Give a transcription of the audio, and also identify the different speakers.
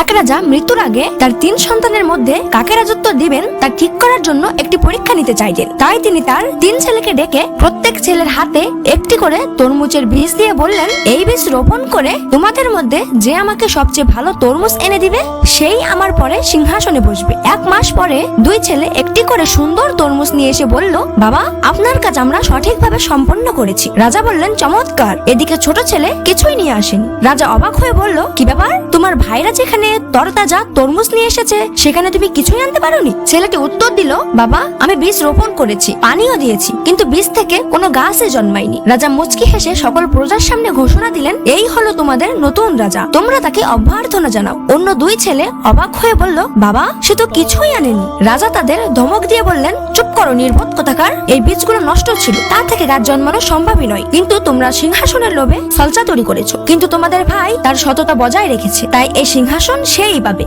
Speaker 1: এক রাজা মৃত্যুর আগে তার তিন সন্তানের মধ্যে কাকে রাজত্ব দিবেন তা ঠিক করার জন্য একটি পরীক্ষা নিতে চাইলেন তাই তিনি তার তিন ছেলেকে ডেকে প্রত্যেক ছেলের হাতে একটি করে তরমুজের বীজ দিয়ে বললেন, এই বীজ রোপণ করে তোমাদের মধ্যে যে আমাকে সবচেয়ে ভালো তরমুজ এনে দিবে, সেই আমার পরে সিংহাসনে বসবে। এক মাস পরে দুই ছেলে একটি করে সুন্দর তরমুজ নিয়ে এসে বলল, বাবা, আপনার কাজ আমরা সঠিকভাবে সম্পন্ন করেছি। রাজা বললেন, চমৎকার, এদিকে ছোট ছেলে কিছুই নিয়ে আসেনি। রাজা অবাক হয়ে বলল, কি ব্যাপার? তোমার ভাইরা যেখানে তরতাজা তরমুজ নিয়ে এসেছে, সেখানে তুমি কিছুই আনতে পারোনি? ছেলেটি উত্তর দিল, বাবা, আমি বীজ রোপণ করেছি, পানিও দিয়েছি, কিন্তু বীজ থেকে কোনো গাছই জন্মায়নি। রাজা মুচকি হেসে সকল প্রজার সামনে ঘোষণা দিলেন, এই হলো তোমাদের নতুন রাজা। তোমরা তাকে অভ্যর্থনা জানাও। অন্য দুই ছেলে অবাক হয়ে বলল, বাবা, সে তো কিছুই আনেনি। রাজা তাদের ধমক দিয়ে বললেন, চুপ করো, নির্বোধ কথাকার। এই বীজগুলো নষ্ট ছিল, তা থেকে গাছ জন্মানো সম্ভবই নয়। কিন্তু তোমরা সিংহাসনের লোভে সলচা তৈরি করেছ। কিন্তু তোমাদের ভাই তার সততা বজায় রেখেছে। তাই এই সিংহাসন সেই পাবে।